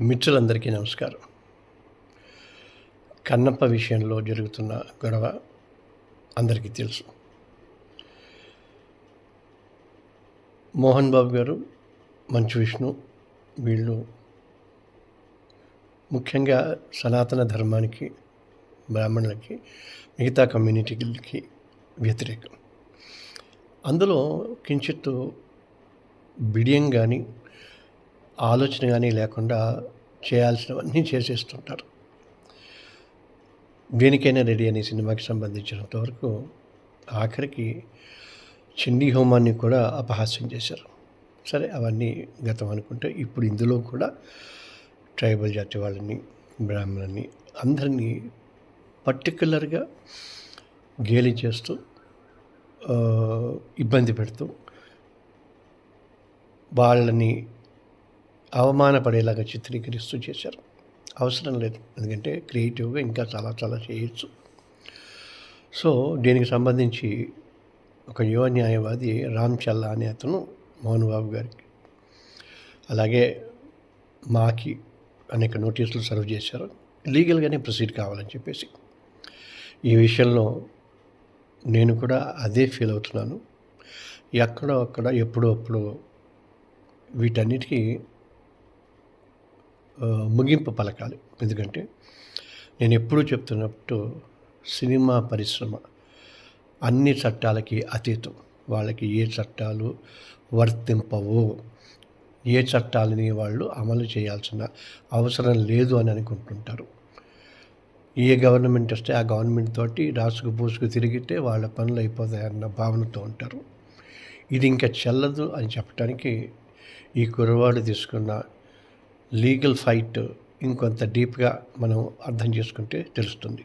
మిత్రులందరికీ నమస్కారం. కన్నప్ప విషయంలో జరుగుతున్న గొడవ అందరికీ తెలుసు. మోహన్ బాబు గారు మంచు విష్ణు వీళ్ళు ముఖ్యంగా సనాతన ధర్మానికి బ్రాహ్మణులకి మిగతా కమ్యూనిటీలకి వ్యతిరేకం. అందులో కించిత్తు బిడియం కానీ ఆలోచన కానీ లేకుండా చేయాల్సినవన్నీ చేసేస్తుంటారు. దేనికైనా రెడీ అనే సినిమాకి సంబంధించినంత వరకు ఆఖరికి చిండి హోమాన్ని కూడా అపహాస్యం చేశారు. సరే అవన్నీ గతం అనుకుంటే ఇప్పుడు ఇందులో కూడా ట్రైబల్ జాతి వాళ్ళని బ్రాహ్మణని అందరినీ పర్టికులర్గా గేలి చేస్తూ ఇబ్బంది పెడుతూ వాళ్ళని అవమానపడేలాగా చిత్రీకరిస్తూ చేశారు. అవసరం లేదు. ఎందుకంటే క్రియేటివ్గా ఇంకా చాలా చాలా చేయొచ్చు. సో దీనికి సంబంధించి ఒక యువ న్యాయవాది రామ్ చల్లా అనే అతను మోహన్ బాబు గారికి అలాగే మాకి అనేక నోటీసులు సర్వ్ చేశారు. లీగల్గానే ప్రొసీడ్ కావాలని చెప్పేసి. ఈ విషయంలో నేను కూడా అదే ఫీల్ అవుతున్నాను. ఎక్కడో అక్కడ ఎప్పుడో అప్పుడు వీటన్నిటికీ ముగింపు పలకాలి. ఎందుకంటే నేను ఎప్పుడూ చెప్తున్నట్టు సినిమా పరిశ్రమ అన్ని చట్టాలకి అతీతం. వాళ్ళకి ఏ చట్టాలు వర్తింపవు. ఏ చట్టాలని వాళ్ళు అమలు చేయాల్సిన అవసరం లేదు అని అనుకుంటుంటారు. ఏ గవర్నమెంట్ వస్తే ఆ గవర్నమెంట్ తోటి రాసుకు పూసుకు తిరిగితే వాళ్ళ పనులు అయిపోతాయన్న భావనతో ఉంటారు. ఇది ఇంకా చెల్లదు అని చెప్పడానికి ఈ కుర్రవాడు తీసుకున్న లీగల్ ఫైట్ ఇంకొంత డీప్గా మనం అర్థం చేసుకుంటే తెలుస్తుంది.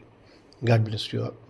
God bless you all.